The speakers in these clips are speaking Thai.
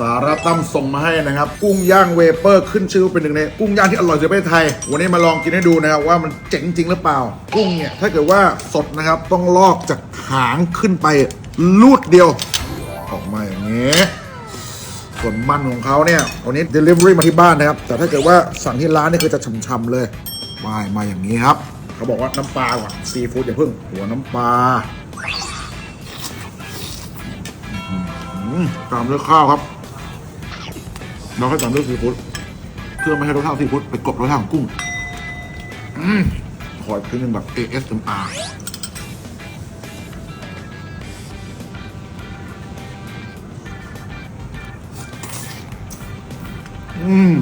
สาระตั้มส่งมาให้นะครับ กุ้งย่างเวเปอร์ขึ้นชื่อเป็นหนึ่งในกุ้งย่างที่อร่อยที่สุดในประเทศไทย วันนี้มาลองกินให้ดูนะครับว่ามันเจ๋งจริงหรือเปล่า กุ้งเนี่ยถ้าเกิดว่าสดนะครับต้องลอกจากหางขึ้นไปลูดเดียว ออกมาอย่างนี้ส่วนมันของเขาเนี่ยวันนี้ delivery มาที่บ้านนะครับ แต่ถ้าเกิดว่าสั่งที่ร้านนี่คือจะฉ่ำๆเลยมามาอย่างนี้ครับ เขาบอกว่าน้ำปลาก่อนซีฟู้ดอย่าเพิ่ง หัวน้ำปลาอื้อหือตามด้วยข้าวครับ แล้วค่อยตามด้วยซีฟู้ดเพื่อไม่ให้รสชาติซีฟู้ดไปกลบรสชาติของกุ้งอืมขออีกทีหนึงแบบ ASMR อืม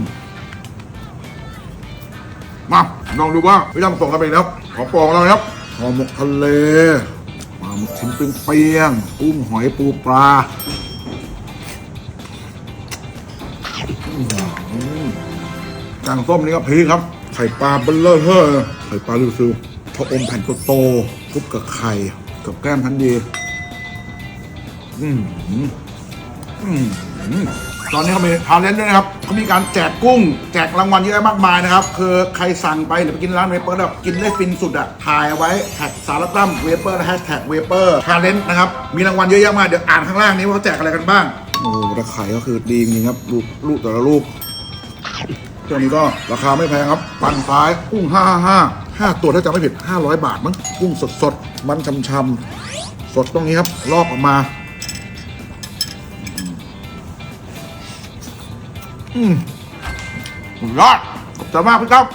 มาลองดูว่าพี่ดำส่งกันไปแล้วของปองเรานะครับห่อหมกทะเลปลาหมึกชิ้นเป็นเปียงกุ้งหอยปูปลา อื้อหือแกงส้มนี่ก็พีครับ ไข่ปลาเบลเลอร์เทอร์ไข่ปลาลิวซิวพออมแผ่นโตๆคลุกกับไข่ กับแก้มทันดี อืมอืมตอนนี้เขามีทาเลนต์ด้วยนะครับเขามีการแจกกุ้ง แจกรางวัลเยอะมากมายนะครับ คือใครสั่งไปหรือไปกินร้านเวเปอร์แบบกินได้ฟินสุดอะถ่ายเอาไว้แท็กสารตั้มเวเปอร์แฮชแท็กเวเปอร์ทาเลนต์นะครับ มีรางวัลเยอะแยะมากเดี๋ยวอ่านข้างล่างนี้ว่าเขาแจกอะไรกันบ้าง โอ้ราคาก็คือดีจริงครับลูกลูกแต่ละลูกเจ้านี้ก็ราคาไม่แพงครับ ปันซ้ายกุ้ง5 5 5 5ตัวถ้าจำไม่ผิด500บาทมั้งกุ้งสดสดๆมันช่ำๆสดตรงนี้ครับ ลอกออกมา อืมยอดขอบใจมากพี่ครับ